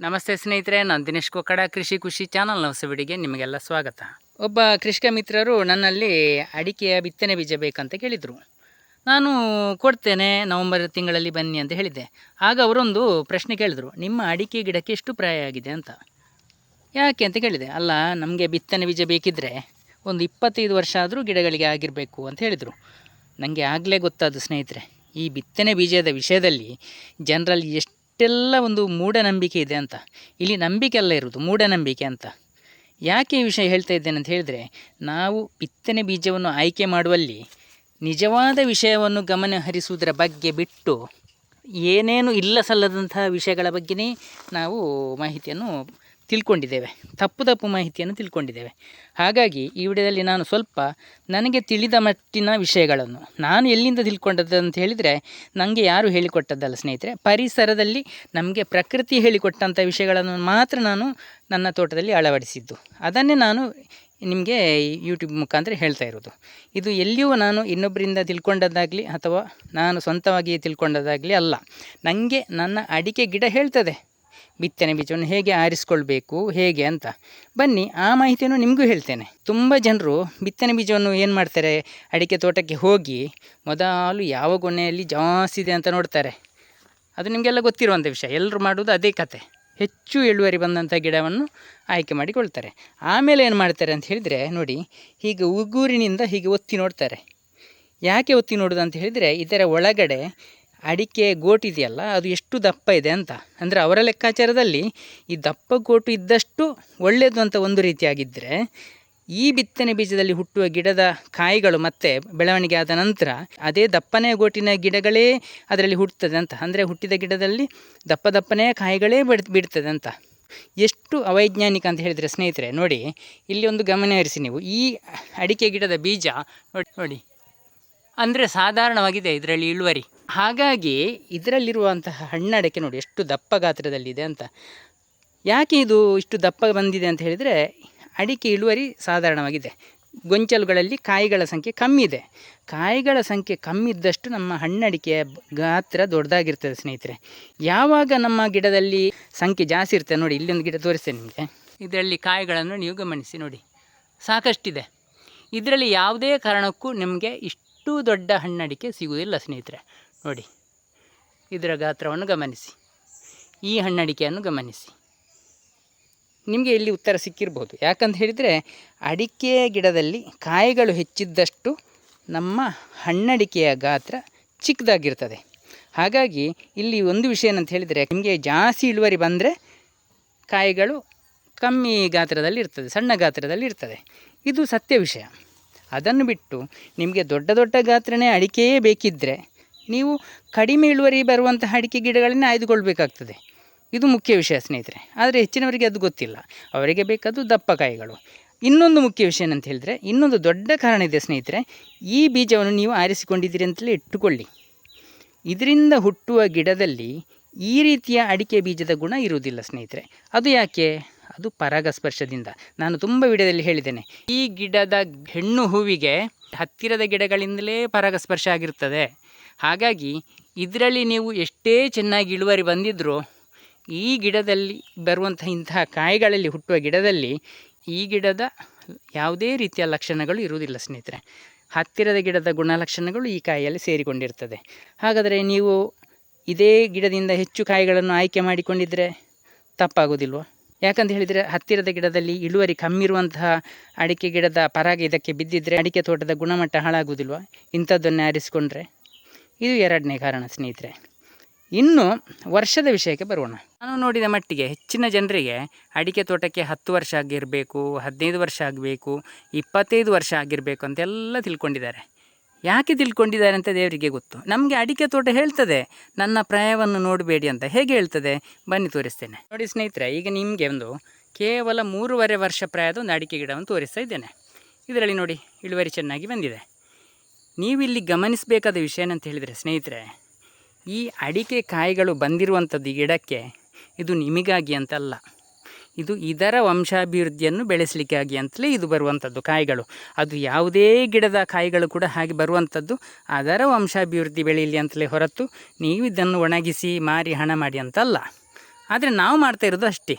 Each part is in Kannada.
ನಮಸ್ತೆ ಸ್ನೇಹಿತರೆ, ನಾನು ದಿನೇಶ್ ಕೊಕ್ಕಡ ಕೃಷಿ ಖುಷಿ ಚಾನಲ್ ಹೊಸಬಿಡಿಗೆ ನಿಮಗೆಲ್ಲ ಸ್ವಾಗತ. ಒಬ್ಬ ಕೃಷಿಕ ಮಿತ್ರರು ನನ್ನಲ್ಲಿ ಅಡಿಕೆಯ ಬಿತ್ತನೆ ಬೀಜ ಬೇಕಂತ ಕೇಳಿದರು. ನಾನು ಕೊಡ್ತೇನೆ, ನವಂಬರ್ ತಿಂಗಳಲ್ಲಿ ಬನ್ನಿ ಅಂತ ಹೇಳಿದ್ದೆ. ಆಗ ಅವರೊಂದು ಪ್ರಶ್ನೆ ಕೇಳಿದರು, ನಿಮ್ಮ ಅಡಿಕೆ ಗಿಡಕ್ಕೆ ಎಷ್ಟು ಪ್ರಾಯ ಆಗಿದೆ ಅಂತ. ಯಾಕೆ ಅಂತ ಕೇಳಿದೆ. ಅಲ್ಲ, ನಮಗೆ ಬಿತ್ತನೆ ಬೀಜ ಬೇಕಿದ್ದರೆ ಒಂದು ಇಪ್ಪತ್ತೈದು ವರ್ಷ ಆದರೂ ಗಿಡಗಳಿಗೆ ಆಗಿರಬೇಕು ಅಂತ ಹೇಳಿದರು. ನನಗೆ ಆಗಲೇ ಗೊತ್ತಾದ ಸ್ನೇಹಿತರೆ, ಈ ಬಿತ್ತನೆ ಬೀಜದ ವಿಷಯದಲ್ಲಿ ಜನರಲ್ಲಿ ಎಷ್ಟೆಲ್ಲ ಒಂದು ಮೂಢನಂಬಿಕೆ ಇದೆ ಅಂತ. ಇಲ್ಲಿ ನಂಬಿಕೆ ಅಲ್ಲ ಇರೋದು ಮೂಢನಂಬಿಕೆ ಅಂತ. ಯಾಕೆ ಈ ವಿಷಯ ಹೇಳ್ತಾ ಇದ್ದೇನೆ ಅಂತ ಹೇಳಿದರೆ, ನಾವು ಬಿತ್ತನೆ ಬೀಜವನ್ನು ಆಯ್ಕೆ ಮಾಡುವಲ್ಲಿ ನಿಜವಾದ ವಿಷಯವನ್ನು ಗಮನ ಹರಿಸುವುದರ ಬಗ್ಗೆ ಬಿಟ್ಟು ಏನೇನು ಇಲ್ಲ ಸಲ್ಲದಂತಹ ವಿಷಯಗಳ ಬಗ್ಗೆನೇ ನಾವು ಮಾಹಿತಿಯನ್ನು ತಿಳ್ಕೊಂಡಿದ್ದೇವೆ. ತಪ್ಪು ತಪ್ಪು ಮಾಹಿತಿಯನ್ನು ತಿಳ್ಕೊಂಡಿದ್ದೇವೆ. ಹಾಗಾಗಿ ಈ ವಿಡಿಯೋದಲ್ಲಿ ನಾನು ಸ್ವಲ್ಪ ನನಗೆ ತಿಳಿದ ಮಟ್ಟಿನ ವಿಷಯಗಳನ್ನು, ನಾನು ಎಲ್ಲಿಂದ ತಿಳ್ಕೊಂಡದ್ದು ಅಂತ ಹೇಳಿದರೆ ನನಗೆ ಯಾರು ಹೇಳಿಕೊಟ್ಟದ್ದಲ್ಲ ಸ್ನೇಹಿತರೆ, ಪರಿಸರದಲ್ಲಿ ನಮಗೆ ಪ್ರಕೃತಿ ಹೇಳಿಕೊಟ್ಟಂಥ ವಿಷಯಗಳನ್ನು ಮಾತ್ರ ನಾನು ನನ್ನ ತೋಟದಲ್ಲಿ ಅಳವಡಿಸಿದ್ದು. ಅದನ್ನೇ ನಾನು ನಿಮಗೆ ಯೂಟ್ಯೂಬ್ ಮುಖಾಂತರ ಹೇಳ್ತಾ ಇರೋದು. ಇದು ಎಲ್ಲಿಯೂ ನಾನು ಇನ್ನೊಬ್ಬರಿಂದ ತಿಳ್ಕೊಂಡದ್ದಾಗಲಿ ಅಥವಾ ನಾನು ಸ್ವಂತವಾಗಿ ತಿಳ್ಕೊಂಡದ್ದಾಗಲಿ ಅಲ್ಲ. ನನಗೆ ನನ್ನ ಅಡಿಕೆ ಗಿಡ ಹೇಳ್ತದೆ. ಬಿತ್ತನೆ ಬೀಜವನ್ನು ಹೇಗೆ ಆರಿಸಿಕೊಳ್ಬೇಕು, ಹೇಗೆ ಅಂತ. ಬನ್ನಿ, ಆ ಮಾಹಿತಿಯನ್ನು ನಿಮಗೂ ಹೇಳ್ತೇನೆ. ತುಂಬ ಜನರು ಬಿತ್ತನೆ ಬೀಜವನ್ನು ಏನು ಮಾಡ್ತಾರೆ, ಅಡಿಕೆ ತೋಟಕ್ಕೆ ಹೋಗಿ ಮೊದಲು ಯಾವ ಗೊನೆಯಲ್ಲಿ ಜಾಸ್ತಿ ಇದೆ ಅಂತ ನೋಡ್ತಾರೆ. ಅದು ನಿಮಗೆಲ್ಲ ಗೊತ್ತಿರುವಂಥ ವಿಷಯ. ಎಲ್ಲರೂ ಮಾಡೋದು ಅದೇ ಕತೆ. ಹೆಚ್ಚು ಇಳುವರಿ ಬಂದಂಥ ಗಿಡವನ್ನು ಆಯ್ಕೆ ಮಾಡಿಕೊಳ್ತಾರೆ. ಆಮೇಲೆ ಏನು ಮಾಡ್ತಾರೆ ಅಂತ ಹೇಳಿದರೆ, ನೋಡಿ, ಹೀಗೆ ಉಗುರಿನಿಂದ ಹೀಗೆ ಒತ್ತಿ ನೋಡ್ತಾರೆ. ಯಾಕೆ ಒತ್ತಿ ನೋಡೋದು ಅಂತ ಹೇಳಿದರೆ, ಇದರ ಒಳಗಡೆ ಅಡಿಕೆ ಗೋಟು ಇದೆಯಲ್ಲ, ಅದು ಎಷ್ಟು ದಪ್ಪ ಇದೆ ಅಂತ. ಅಂದರೆ ಅವರ ಲೆಕ್ಕಾಚಾರದಲ್ಲಿ ಈ ದಪ್ಪ ಗೋಟು ಇದ್ದಷ್ಟು ಒಳ್ಳೆಯದು ಅಂತ ಒಂದು ರೀತಿಯಾಗಿದ್ದರೆ ಈ ಬಿತ್ತನೆ ಬೀಜದಲ್ಲಿ ಹುಟ್ಟುವ ಗಿಡದ ಕಾಯಿಗಳು ಮತ್ತೆ ಬೆಳವಣಿಗೆ ಆದ ನಂತರ ಅದೇ ದಪ್ಪನೆಯ ಗೋಟಿನ ಗಿಡಗಳೇ ಅದರಲ್ಲಿ ಹುಟ್ಟುತ್ತದೆ ಅಂತ. ಅಂದರೆ ಹುಟ್ಟಿದ ಗಿಡದಲ್ಲಿ ದಪ್ಪ ದಪ್ಪನೆಯ ಕಾಯಿಗಳೇ ಬಿಡ್, ಬಿಡ್ತದೆ ಅಂತ. ಎಷ್ಟು ಅವೈಜ್ಞಾನಿಕ ಅಂತ ಹೇಳಿದರೆ ಸ್ನೇಹಿತರೆ, ನೋಡಿ, ಇಲ್ಲಿ ಒಂದು ಗಮನ ಹರಿಸಿ ನೀವು. ಈ ಅಡಿಕೆ ಗಿಡದ ಬೀಜ, ನೋಡಿ ನೋಡಿ. ಅಂದರೆ ಸಾಧಾರಣವಾಗಿದೆ ಇದರಲ್ಲಿ ಇಳುವರಿ. ಹಾಗಾಗಿ ಇದರಲ್ಲಿರುವಂತಹ ಹಣ್ಣಡಕೆ ನೋಡಿ ಎಷ್ಟು ದಪ್ಪ ಗಾತ್ರದಲ್ಲಿದೆ ಅಂತ. ಯಾಕೆ ಇದು ಇಷ್ಟು ದಪ್ಪ ಬಂದಿದೆ ಅಂತ ಹೇಳಿದರೆ ಅಡಿಕೆ ಇಳುವರಿ ಸಾಧಾರಣವಾಗಿದೆ. ಗೊಂಚಲುಗಳಲ್ಲಿ ಕಾಯಿಗಳ ಸಂಖ್ಯೆ ಕಮ್ಮಿ ಇದೆ. ಕಾಯಿಗಳ ಸಂಖ್ಯೆ ಕಮ್ಮಿ ಇದ್ದಷ್ಟು ನಮ್ಮ ಹಣ್ಣಡಿಕೆಯ ಗಾತ್ರ ದೊಡ್ಡದಾಗಿರ್ತದೆ ಸ್ನೇಹಿತರೆ. ಯಾವಾಗ ನಮ್ಮ ಗಿಡದಲ್ಲಿ ಸಂಖ್ಯೆ ಜಾಸ್ತಿ ಇರ್ತದೆ ನೋಡಿ ಇಲ್ಲೊಂದು ಗಿಡ ತೋರಿಸ್ತೇನೆ ನಿಮಗೆ. ಇದರಲ್ಲಿ ಕಾಯಿಗಳನ್ನು ನೀವು ಗಮನಿಸಿ ನೋಡಿ. ಸಾಕಷ್ಟಿದೆ. ಇದರಲ್ಲಿ ಯಾವುದೇ ಕಾರಣಕ್ಕೂ ನಿಮಗೆ ಇಷ್ಟು ದೊಡ್ಡ ಹಣ್ಣಡಿಕೆ ಸಿಗುವುದಿಲ್ಲ ಸ್ನೇಹಿತರೆ. ನೋಡಿ, ಇದರ ಗಾತ್ರವನ್ನು ಗಮನಿಸಿ. ಈ ಹಣ್ಣಡಿಕೆಯನ್ನು ಗಮನಿಸಿ. ನಿಮಗೆ ಇಲ್ಲಿ ಉತ್ತರ ಸಿಕ್ಕಿರ್ಬೋದು. ಯಾಕಂತ ಹೇಳಿದರೆ, ಅಡಿಕೆ ಗಿಡದಲ್ಲಿ ಕಾಯಿಗಳು ಹೆಚ್ಚಿದ್ದಷ್ಟು ನಮ್ಮ ಹಣ್ಣಡಿಕೆಯ ಗಾತ್ರ ಚಿಕ್ಕದಾಗಿರ್ತದೆ. ಹಾಗಾಗಿ ಇಲ್ಲಿ ಒಂದು ವಿಷಯ ಏನಂತ ಹೇಳಿದರೆ, ನಿಮಗೆ ಜಾಸ್ತಿ ಇಳುವರಿ ಬಂದರೆ ಕಾಯಿಗಳು ಕಮ್ಮಿ ಗಾತ್ರದಲ್ಲಿ ಇರ್ತದೆ, ಸಣ್ಣ ಗಾತ್ರದಲ್ಲಿ ಇರ್ತದೆ. ಇದು ಸತ್ಯ ವಿಷಯ. ಅದನ್ನು ಬಿಟ್ಟು ನಿಮಗೆ ದೊಡ್ಡ ದೊಡ್ಡ ಗಾತ್ರನೇ ಅಡಿಕೆಯೇ ಬೇಕಿದ್ದರೆ ನೀವು ಕಡಿಮೆ ಇಳುವರಿ ಬರುವಂತಹ ಅಡಿಕೆ ಗಿಡಗಳನ್ನೇ ಆಯ್ದುಕೊಳ್ಬೇಕಾಗ್ತದೆ. ಇದು ಮುಖ್ಯ ವಿಷಯ ಸ್ನೇಹಿತರೆ. ಆದರೆ ಹೆಚ್ಚಿನವರಿಗೆ ಅದು ಗೊತ್ತಿಲ್ಲ. ಅವರಿಗೆ ಬೇಕಾದ್ದು ದಪ್ಪ ಕಾಯಿಗಳು ಇನ್ನೊಂದು ಮುಖ್ಯ ವಿಷಯ ಏನಂತ ಹೇಳಿದರೆ, ಇನ್ನೊಂದು ದೊಡ್ಡ ಕಾರಣ ಇದೆ ಸ್ನೇಹಿತರೆ, ಈ ಬೀಜವನ್ನು ನೀವು ಆರಿಸಿಕೊಂಡಿದ್ದೀರಿ ಅಂತಲೇ ಇಟ್ಟುಕೊಳ್ಳಿ. ಇದರಿಂದ ಹುಟ್ಟುವ ಗಿಡದಲ್ಲಿ ಈ ರೀತಿಯ ಅಡಿಕೆ ಬೀಜದ ಗುಣ ಇರುವುದಿಲ್ಲ ಸ್ನೇಹಿತರೆ. ಅದು ಯಾಕೆ? ಅದು ಪರಾಗಸ್ಪರ್ಶದಿಂದ. ನಾನು ತುಂಬ ವಿಡಿಯೋದಲ್ಲಿ ಹೇಳಿದ್ದೇನೆ, ಈ ಗಿಡದ ಹೆಣ್ಣು ಹೂವಿಗೆ ಹತ್ತಿರದ ಗಿಡಗಳಿಂದಲೇ ಪರಾಗಸ್ಪರ್ಶ ಆಗಿರ್ತದೆ. ಹಾಗಾಗಿ ಇದರಲ್ಲಿ ನೀವು ಎಷ್ಟೇ ಚೆನ್ನಾಗಿ ಇಳುವರಿ ಬಂದಿದ್ದರೂ ಈ ಗಿಡದಲ್ಲಿ ಬರುವಂಥ ಇಂತಹ ಕಾಯಿಗಳಲ್ಲಿ ಹುಟ್ಟುವ ಗಿಡದಲ್ಲಿ ಈ ಗಿಡದ ಯಾವುದೇ ರೀತಿಯ ಲಕ್ಷಣಗಳು ಇರುವುದಿಲ್ಲ ಸ್ನೇಹಿತರೆ. ಹತ್ತಿರದ ಗಿಡದ ಗುಣಲಕ್ಷಣಗಳು ಈ ಕಾಯಿಯಲ್ಲಿ ಸೇರಿಕೊಂಡಿರ್ತದೆ. ಹಾಗಾದರೆ ನೀವು ಇದೇ ಗಿಡದಿಂದ ಹೆಚ್ಚು ಕಾಯಿಗಳನ್ನು ಆಯ್ಕೆ ಮಾಡಿಕೊಂಡಿದ್ದರೆ ತಪ್ಪಾಗೋದಿಲ್ವ ಯಾಕಂತ ಹೇಳಿದರೆ ಹತ್ತಿರದ ಗಿಡದಲ್ಲಿ ಇಳುವರಿ ಕಮ್ಮಿ ಇರುವಂತಹ ಅಡಿಕೆ ಗಿಡದ ಪರಾಗ ಇದಕ್ಕೆ ಬಿದ್ದಿದ್ದರೆ ಅಡಿಕೆ ತೋಟದ ಗುಣಮಟ್ಟ ಹಾಳಾಗುವುದಿಲ್ವ ಇಂಥದ್ದನ್ನೇ ಆರಿಸಿಕೊಂಡ್ರೆ ಇದು ಎರಡನೇ ಕಾರಣ ಸ್ನೇಹಿತರೆ. ಇನ್ನು ವರ್ಷದ ವಿಷಯಕ್ಕೆ ಬರೋಣ. ನಾನು ನೋಡಿದ ಮಟ್ಟಿಗೆ ಹೆಚ್ಚಿನ ಜನರಿಗೆ ಅಡಿಕೆ ತೋಟಕ್ಕೆ ಹತ್ತು ವರ್ಷ ಆಗಿರಬೇಕು, ಹದಿನೈದು ವರ್ಷ ಆಗಬೇಕು, ಇಪ್ಪತ್ತೈದು ವರ್ಷ ಆಗಿರಬೇಕು ಅಂತೆಲ್ಲ ತಿಳ್ಕೊಂಡಿದ್ದಾರೆ. ಯಾಕೆ ತಿಳ್ಕೊಂಡಿದ್ದಾರೆ ಅಂತ ದೇವರಿಗೆ ಗೊತ್ತು. ನಮಗೆ ಅಡಿಕೆ ತೋಟ ಹೇಳ್ತದೆ, ನನ್ನ ಪ್ರಾಯವನ್ನು ನೋಡಬೇಡಿ ಅಂತ. ಹೇಗೆ ಹೇಳ್ತದೆ? ಬನ್ನಿ ತೋರಿಸ್ತೇನೆ. ನೋಡಿ ಸ್ನೇಹಿತರೆ, ಈಗ ನಿಮಗೆ ಒಂದು ಕೇವಲ ಮೂರುವರೆ ವರ್ಷ ಪ್ರಾಯದ ಒಂದು ಅಡಿಕೆ ಗಿಡವನ್ನು ತೋರಿಸ್ತಾ ಇದ್ದೇನೆ. ಇದರಲ್ಲಿ ನೋಡಿ ಇಳುವರಿ ಚೆನ್ನಾಗಿ ಬಂದಿದೆ. ನೀವಿಲ್ಲಿ ಗಮನಿಸಬೇಕಾದ ವಿಷಯ ಏನಂತ ಹೇಳಿದರೆ ಸ್ನೇಹಿತರೆ, ಈ ಅಡಿಕೆ ಕಾಯಿಗಳು ಬಂದಿರುವಂಥದ್ದು ಗಿಡಕ್ಕೆ ಇದು ನಿಮಗಾಗಿ ಅಂತಲ್ಲ. ಇದು ಇದರ ವಂಶಾಭಿವೃದ್ಧಿಯನ್ನು ಬೆಳೆಸಲಿಕ್ಕಾಗಿ ಅಂತಲೇ ಇದು ಬರುವಂಥದ್ದು ಕಾಯಿಗಳು. ಅದು ಯಾವುದೇ ಗಿಡದ ಕಾಯಿಗಳು ಕೂಡ ಹಾಗೆ ಬರುವಂಥದ್ದು. ಅದರ ವಂಶಾಭಿವೃದ್ಧಿ ಬೆಳೀಲಿ ಅಂತಲೇ ಹೊರತು ನೀವು ಇದನ್ನು ಒಣಗಿಸಿ ಮಾರಿ ಹಣ ಮಾಡಿ ಅಂತಲ್ಲ. ಆದರೆ ನಾವು ಮಾಡ್ತಾ ಇರೋದು ಅಷ್ಟೇ.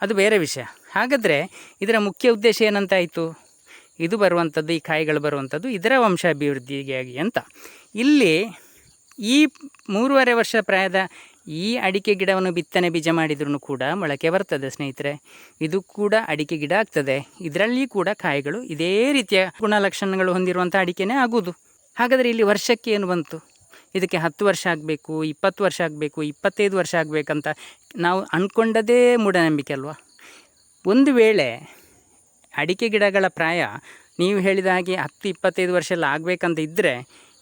ಅದು ಬೇರೆ ವಿಷಯ. ಹಾಗಾದರೆ ಇದರ ಮುಖ್ಯ ಉದ್ದೇಶ ಏನಂತಾಯಿತು? ಇದು ಬರುವಂಥದ್ದು, ಈ ಕಾಯಿಗಳು ಬರುವಂಥದ್ದು ಇದರ ವಂಶಾಭಿವೃದ್ಧಿಗಾಗಿ ಅಂತ. ಇಲ್ಲಿ ಈ ಮೂರುವರೆ ವರ್ಷ ಪ್ರಾಯದ ಈ ಅಡಿಕೆ ಗಿಡವನ್ನು ಬಿತ್ತನೆ ಬೀಜ ಮಾಡಿದ್ರೂ ಕೂಡ ಮೊಳಕೆ ಬರ್ತದೆ ಸ್ನೇಹಿತರೆ. ಇದು ಕೂಡ ಅಡಿಕೆ ಗಿಡ ಆಗ್ತದೆ. ಇದರಲ್ಲಿ ಕೂಡ ಕಾಯಿಗಳು ಇದೇ ರೀತಿಯ ಗುಣಲಕ್ಷಣಗಳು ಹೊಂದಿರುವಂಥ ಅಡಿಕೆನೇ ಆಗುವುದು. ಹಾಗಾದರೆ ಇಲ್ಲಿ ವರ್ಷಕ್ಕೆ ಏನು ಬಂತು? ಇದಕ್ಕೆ ಹತ್ತು ವರ್ಷ ಆಗಬೇಕು, ಇಪ್ಪತ್ತು ವರ್ಷ ಆಗಬೇಕು, ಇಪ್ಪತ್ತೈದು ವರ್ಷ ಆಗಬೇಕಂತ ನಾವು ಅಂದ್ಕೊಂಡದೇ ಮೂಢನಂಬಿಕೆ ಅಲ್ವಾ? ಒಂದು ವೇಳೆ ಅಡಿಕೆ ಗಿಡಗಳ ಪ್ರಾಯ ನೀವು ಹೇಳಿದ ಹಾಗೆ ಹತ್ತು, ಇಪ್ಪತ್ತೈದು ವರ್ಷ ಎಲ್ಲ ಆಗಬೇಕಂತ ಇದ್ದರೆ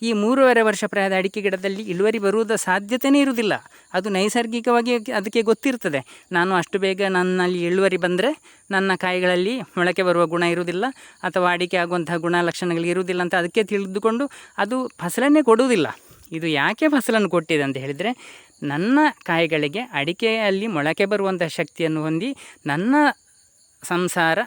ಈ ಮೂರುವರೆ ವರ್ಷ ಪ್ರಾಯದ ಅಡಿಕೆ ಗಿಡದಲ್ಲಿ ಇಳುವರಿ ಬರುವುದ ಸಾಧ್ಯತೆಯೇ ಇರುವುದಿಲ್ಲ. ಅದು ನೈಸರ್ಗಿಕವಾಗಿ ಅದಕ್ಕೆ ಗೊತ್ತಿರ್ತದೆ ನಾನು ಅಷ್ಟು ಬೇಗ ನನ್ನಲ್ಲಿ ಇಳುವರಿ ಬಂದರೆ ನನ್ನ ಕಾಯಿಗಳಲ್ಲಿ ಮೊಳಕೆ ಬರುವ ಗುಣ ಇರುವುದಿಲ್ಲ ಅಥವಾ ಅಡಿಕೆ ಆಗುವಂತಹ ಗುಣಲಕ್ಷಣಗಳು ಇರುವುದಿಲ್ಲ ಅಂತ ಅದಕ್ಕೆ ತಿಳಿದುಕೊಂಡು ಅದು ಫಸಲನ್ನೇ ಕೊಡುವುದಿಲ್ಲ. ಇದು ಯಾಕೆ ಫಸಲನ್ನು ಕೊಟ್ಟಿದೆ ಅಂತ ಹೇಳಿದರೆ, ನನ್ನ ಕಾಯಿಗಳಿಗೆ ಅಡಿಕೆಯಲ್ಲಿ ಮೊಳಕೆ ಬರುವಂಥ ಶಕ್ತಿಯನ್ನು ಹೊಂದಿ ನನ್ನ ಸಂಸಾರ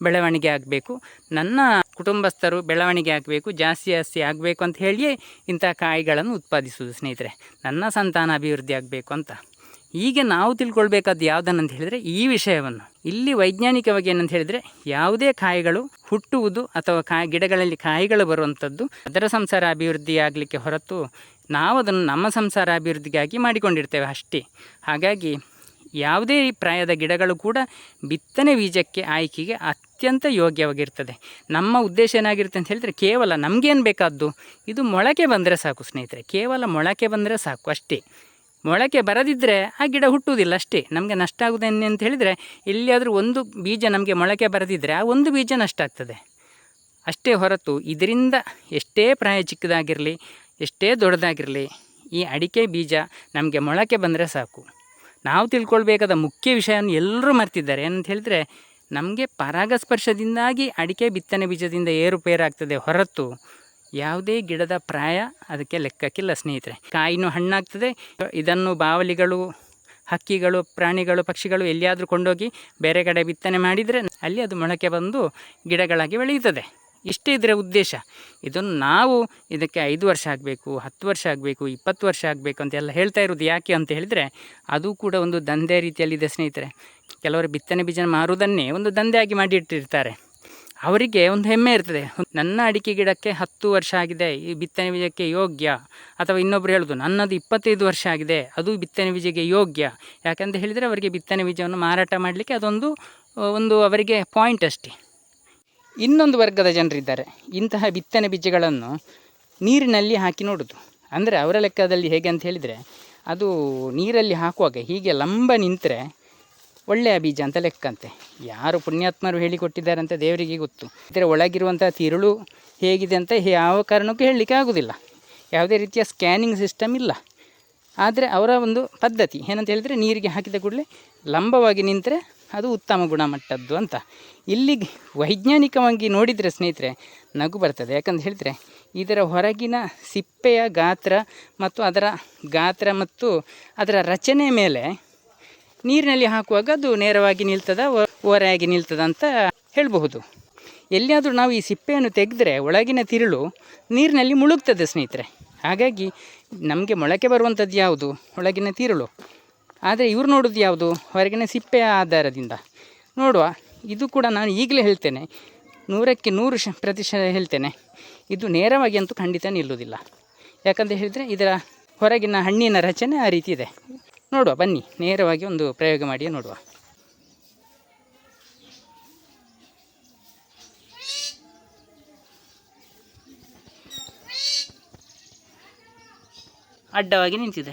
ಬೆಳವಣಿಗೆ ಆಗಬೇಕು. ನನ್ನ ಕುಟುಂಬಸ್ಥರು ಬೆಳವಣಿಗೆ ಆಗಬೇಕು, ಜಾಸ್ತಿ ಜಾಸ್ತಿ ಆಗಬೇಕು ಅಂತ ಹೇಳಿಯೇ ಇಂಥ ಕಾಯಿಗಳನ್ನು ಉತ್ಪಾದಿಸುವುದು ಸ್ನೇಹಿತರೆ. ನನ್ನ ಸಂತಾನ ಅಭಿವೃದ್ಧಿ ಆಗಬೇಕು ಅಂತ. ಈಗ ನಾವು ತಿಳ್ಕೊಳ್ಬೇಕಾದ್ದು ಯಾವುದನ್ನಂತ ಹೇಳಿದರೆ ಈ ವಿಷಯವನ್ನು. ಇಲ್ಲಿ ವೈಜ್ಞಾನಿಕವಾಗಿ ಏನಂತ ಹೇಳಿದರೆ ಯಾವುದೇ ಕಾಯಿಗಳು ಹುಟ್ಟುವುದು ಅಥವಾ ಕಾಯಿ ಗಿಡಗಳಲ್ಲಿ ಕಾಯಿಗಳು ಬರುವಂಥದ್ದು ಅದರ ಸಂಸಾರ ಅಭಿವೃದ್ಧಿ ಆಗಲಿಕ್ಕೆ ಹೊರತು ನಾವು ಅದನ್ನು ನಮ್ಮ ಸಂಸಾರ ಅಭಿವೃದ್ಧಿಗಾಗಿ ಮಾಡಿಕೊಂಡಿರ್ತೇವೆ ಅಷ್ಟೇ. ಹಾಗಾಗಿ ಯಾವುದೇ ಪ್ರಾಯದ ಗಿಡಗಳು ಕೂಡ ಬಿತ್ತನೆ ಬೀಜಕ್ಕೆ ಆಯ್ಕೆಗೆ ಅತ್ಯಂತ ಯೋಗ್ಯವಾಗಿರ್ತದೆ. ನಮ್ಮ ಉದ್ದೇಶ ಏನಾಗಿರುತ್ತೆ ಅಂತ ಹೇಳಿದರೆ ಕೇವಲ ನಮಗೇನು ಬೇಕಾದ್ದು? ಇದು ಮೊಳಕೆ ಬಂದರೆ ಸಾಕು ಸ್ನೇಹಿತರೆ, ಕೇವಲ ಮೊಳಕೆ ಬಂದರೆ ಸಾಕು ಅಷ್ಟೇ. ಮೊಳಕೆ ಬರದಿದ್ದರೆ ಆ ಗಿಡ ಹುಟ್ಟುವುದಿಲ್ಲ ಅಷ್ಟೇ. ನಮಗೆ ನಷ್ಟ ಆಗುವುದೇನೆ ಅಂತ ಹೇಳಿದರೆ ಎಲ್ಲಿಯಾದರೂ ಒಂದು ಬೀಜ ನಮಗೆ ಮೊಳಕೆ ಬರದಿದ್ದರೆ ಆ ಒಂದು ಬೀಜ ನಷ್ಟ ಆಗ್ತದೆ. ಅಷ್ಟೇ ಹೊರತು ಇದರಿಂದ ಎಷ್ಟೇ ಪ್ರಾಯ ಚಿಕ್ಕದಾಗಿರಲಿ, ಎಷ್ಟೇ ದೊಡ್ಡದಾಗಿರಲಿ ಈ ಅಡಿಕೆ ಬೀಜ ನಮಗೆ ಮೊಳಕೆ ಬಂದರೆ ಸಾಕು. ನಾವು ತಿಳ್ಕೊಳ್ಬೇಕಾದ ಮುಖ್ಯ ವಿಷಯವನ್ನು ಎಲ್ಲರೂ ಮರ್ತಿದ್ದಾರೆ ಏನಂತ ಹೇಳಿದರೆ ನಮಗೆ ಪರಾಗಸ್ಪರ್ಶದಿಂದಾಗಿ ಅಡಿಕೆ ಬಿತ್ತನೆ ಬೀಜದಿಂದ ಏರುಪೇರಾಗ್ತದೆ ಹೊರತು ಯಾವುದೇ ಗಿಡದ ಪ್ರಾಯ ಅದಕ್ಕೆ ಲೆಕ್ಕಕ್ಕಿಲ್ಲ ಸ್ನೇಹಿತರೆ. ಕಾಯಿನೂ ಹಣ್ಣಾಗ್ತದೆ. ಇದನ್ನು ಬಾವಲಿಗಳು, ಹಕ್ಕಿಗಳು, ಪ್ರಾಣಿಗಳು, ಪಕ್ಷಿಗಳು ಎಲ್ಲಿಯಾದರೂ ಕೊಂಡೋಗಿ ಬೇರೆ ಕಡೆ ಬಿತ್ತನೆ ಮಾಡಿದರೆ ಅಲ್ಲಿ ಅದು ಮೊಳಕೆ ಬಂದು ಗಿಡಗಳಾಗಿ ಬೆಳೆಯುತ್ತದೆ. ಇಷ್ಟೇ ಇದ್ರೆ ಉದ್ದೇಶ. ಇದನ್ನು ನಾವು ಇದಕ್ಕೆ ಐದು ವರ್ಷ ಆಗಬೇಕು, ಹತ್ತು ವರ್ಷ ಆಗಬೇಕು, ಇಪ್ಪತ್ತು ವರ್ಷ ಆಗಬೇಕು ಅಂತೆಲ್ಲ ಹೇಳ್ತಾ ಇರೋದು ಯಾಕೆ ಅಂತ ಹೇಳಿದರೆ ಅದು ಕೂಡ ಒಂದು ದಂಧೆ ರೀತಿಯಲ್ಲಿದೆ ಸ್ನೇಹಿತರೆ. ಕೆಲವರು ಬಿತ್ತನೆ ಬೀಜ ಮಾರುವುದನ್ನೇ ಒಂದು ದಂಧೆಯಾಗಿ ಮಾಡಿಟ್ಟಿರ್ತಾರೆ. ಅವರಿಗೆ ಒಂದು ಹೆಮ್ಮೆ ಇರ್ತದೆ. ನನ್ನ ಅಡಿಕೆ ಗಿಡಕ್ಕೆ ಹತ್ತು ವರ್ಷ ಆಗಿದೆ, ಈ ಬಿತ್ತನೆ ಬೀಜಕ್ಕೆ ಯೋಗ್ಯ? ಅಥವಾ ಇನ್ನೊಬ್ಬರು ಹೇಳೋದು, ನನ್ನದು ಇಪ್ಪತ್ತೈದು ವರ್ಷ ಆಗಿದೆ, ಅದು ಬಿತ್ತನೆ ಬೀಜಕ್ಕೆ ಯೋಗ್ಯ? ಯಾಕಂತ ಹೇಳಿದರೆ ಅವರಿಗೆ ಬಿತ್ತನೆ ಬೀಜವನ್ನು ಮಾರಾಟ ಮಾಡಲಿಕ್ಕೆ ಅದೊಂದು, ಒಂದು ಅವರಿಗೆ ಪಾಯಿಂಟ್ ಅಷ್ಟೇ. ಇನ್ನೊಂದು ವರ್ಗದ ಜನರಿದ್ದಾರೆ. ಇಂತಹ ಬಿತ್ತನೆ ಬೀಜಗಳನ್ನು ನೀರಿನಲ್ಲಿ ಹಾಕಿ ನೋಡೋದು. ಅಂದರೆ ಅವರ ಲೆಕ್ಕದಲ್ಲಿ ಹೇಗೆ ಅಂತ ಹೇಳಿದರೆ, ಅದು ನೀರಲ್ಲಿ ಹಾಕುವಾಗ ಹೀಗೆ ಲಂಬ ನಿಂತರೆ ಒಳ್ಳೆಯ ಬೀಜ ಅಂತ ಲೆಕ್ಕಂತೆ. ಯಾರು ಪುಣ್ಯಾತ್ಮರು ಹೇಳಿಕೊಟ್ಟಿದ್ದಾರೆ ಅಂತ ದೇವರಿಗೆ ಗೊತ್ತು. ಇದರ ಒಳಗಿರುವಂಥ ತಿರುಳು ಹೇಗಿದೆ ಅಂತ ಯಾವ ಕಾರಣಕ್ಕೂ ಹೇಳಲಿಕ್ಕೆ ಆಗೋದಿಲ್ಲ. ಯಾವುದೇ ರೀತಿಯ ಸ್ಕ್ಯಾನಿಂಗ್ ಸಿಸ್ಟಮ್ ಇಲ್ಲ. ಆದರೆ ಅವರ ಒಂದು ಪದ್ಧತಿ, ಏನಂತ ಹೇಳಿದರೆ ನೀರಿಗೆ ಹಾಕಿದ ಕೂಡಲೇ ಲಂಬವಾಗಿ ನಿಂತರೆ ಅದು ಉತ್ತಮ ಗುಣಮಟ್ಟದ್ದು ಅಂತ. ಇಲ್ಲಿ ವೈಜ್ಞಾನಿಕವಾಗಿ ನೋಡಿದರೆ ಸ್ನೇಹಿತರೆ ನಗು ಬರ್ತದೆ. ಯಾಕಂತ ಹೇಳಿದರೆ ಇದರ ಹೊರಗಿನ ಸಿಪ್ಪೆಯ ಗಾತ್ರ ಮತ್ತು ಅದರ ಗಾತ್ರ ಮತ್ತು ಅದರ ರಚನೆ ಮೇಲೆ ನೀರಿನಲ್ಲಿ ಹಾಕುವಾಗ ಅದು ನೇರವಾಗಿ ನಿಲ್ತದ ಓರೆಯಾಗಿ ನಿಲ್ತದ ಅಂತ ಹೇಳಬಹುದು. ಎಲ್ಲಿಯಾದರೂ ನಾವು ಈ ಸಿಪ್ಪೆಯನ್ನು ತೆಗೆದ್ರೆ ಒಳಗಿನ ತಿರುಳು ನೀರಿನಲ್ಲಿ ಮುಳುಗ್ತದೆ ಸ್ನೇಹಿತರೆ. ಹಾಗಾಗಿ ನಮಗೆ ಮೊಳಕೆ ಬರುವಂಥದ್ದು ಯಾವುದು? ಒಳಗಿನ ತಿರುಳು. ಆದರೆ ಇವ್ರು ನೋಡೋದು ಯಾವುದು? ಹೊರಗಿನ ಸಿಪ್ಪೆಯ ಆಧಾರದಿಂದ. ನೋಡುವ, ಇದು ಕೂಡ ನಾನು ಈಗಲೇ ಹೇಳ್ತೇನೆ. ನೂರಕ್ಕೆ ನೂರು ಶ, ಪ್ರತಿಶತ ಹೇಳ್ತೇನೆ. ಇದು ನೇರವಾಗಿ ಅಂತೂ ಖಂಡಿತ ನಿಲ್ಲುವುದಿಲ್ಲ. ಯಾಕಂತ ಹೇಳಿದರೆ ಇದರ ಹೊರಗಿನ ಹಣ್ಣಿನ ರಚನೆ ಆ ರೀತಿ ಇದೆ. ನೋಡುವ, ಬನ್ನಿ. ನೇರವಾಗಿ ಒಂದು ಪ್ರಯೋಗ ಮಾಡಿ ನೋಡುವ. ಅಡ್ಡವಾಗಿ ನಿಂತಿದೆ.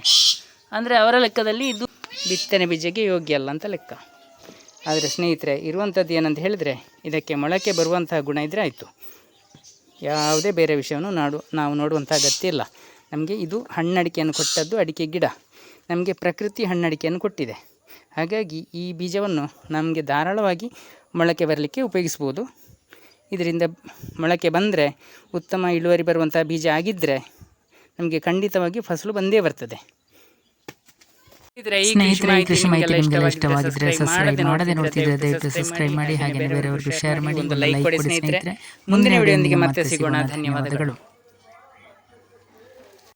ಅಂದರೆ ಅವರ ಲೆಕ್ಕದಲ್ಲಿ ಇದು ಬಿತ್ತನೆ ಬೀಜಕ್ಕೆ ಯೋಗ್ಯ ಅಲ್ಲ ಅಂತ ಲೆಕ್ಕ. ಆದರೆ ಸ್ನೇಹಿತರೆ, ಇರುವಂಥದ್ದು ಏನಂತ ಹೇಳಿದರೆ, ಇದಕ್ಕೆ ಮೊಳಕೆ ಬರುವಂತಹ ಗುಣ ಇದ್ದರೆ ಆಯಿತು. ಯಾವುದೇ ಬೇರೆ ವಿಷಯವನ್ನು ನಾಡು, ನಾವು ನೋಡುವಂಥ ಅಗತ್ಯ ಇಲ್ಲ. ನಮಗೆ ಇದು ಹಣ್ಣಡಿಕೆಯನ್ನು ಕೊಟ್ಟದ್ದು ಅಡಿಕೆ ಗಿಡ. ನಮಗೆ ಪ್ರಕೃತಿ ಹಣ್ಣಡಿಕೆಯನ್ನು ಕೊಟ್ಟಿದೆ. ಹಾಗಾಗಿ ಈ ಬೀಜವನ್ನು ನಮಗೆ ಧಾರಾಳವಾಗಿ ಮೊಳಕೆ ಬರಲಿಕ್ಕೆ ಉಪಯೋಗಿಸ್ಬೋದು. ಇದರಿಂದ ಮೊಳಕೆ ಬಂದರೆ ಉತ್ತಮ ಇಳುವರಿ ಬರುವಂಥ ಬೀಜ ಆಗಿದ್ದರೆ ನಮಗೆ ಖಂಡಿತವಾಗಿ ಫಸಲು ಬಂದೇ ಬರ್ತದೆ. ಸ್ನೇಹಿತರೆ ಈ ಕೃಷಿ ಮಾಹಿತಿ ನಿಮಗೆಲ್ಲ ಇಷ್ಟವಾಗಿದ್ರೆ ಸಬ್ಸ್ಕ್ರೈಬ್ ಮಾಡದೆ ನೋಡ್ತಿದ್ರೆ ದಯವಿಟ್ಟು ಸಬ್ಸ್ಕ್ರೈಬ್ ಮಾಡಿ ಹಾಗೆ ಬೇರೆಯವರಿಗೆ ಶೇರ್ ಮಾಡಿ ಲೈಕ್ ಕೊಡಿ ಸ್ನೇಹಿತರೆ. ಮುಂದಿನ ವಿಡಿಯೋದೊಂದಿಗೆ ಮತ್ತೆ ಸಿಗೋಣ. ಧನ್ಯವಾದಗಳು.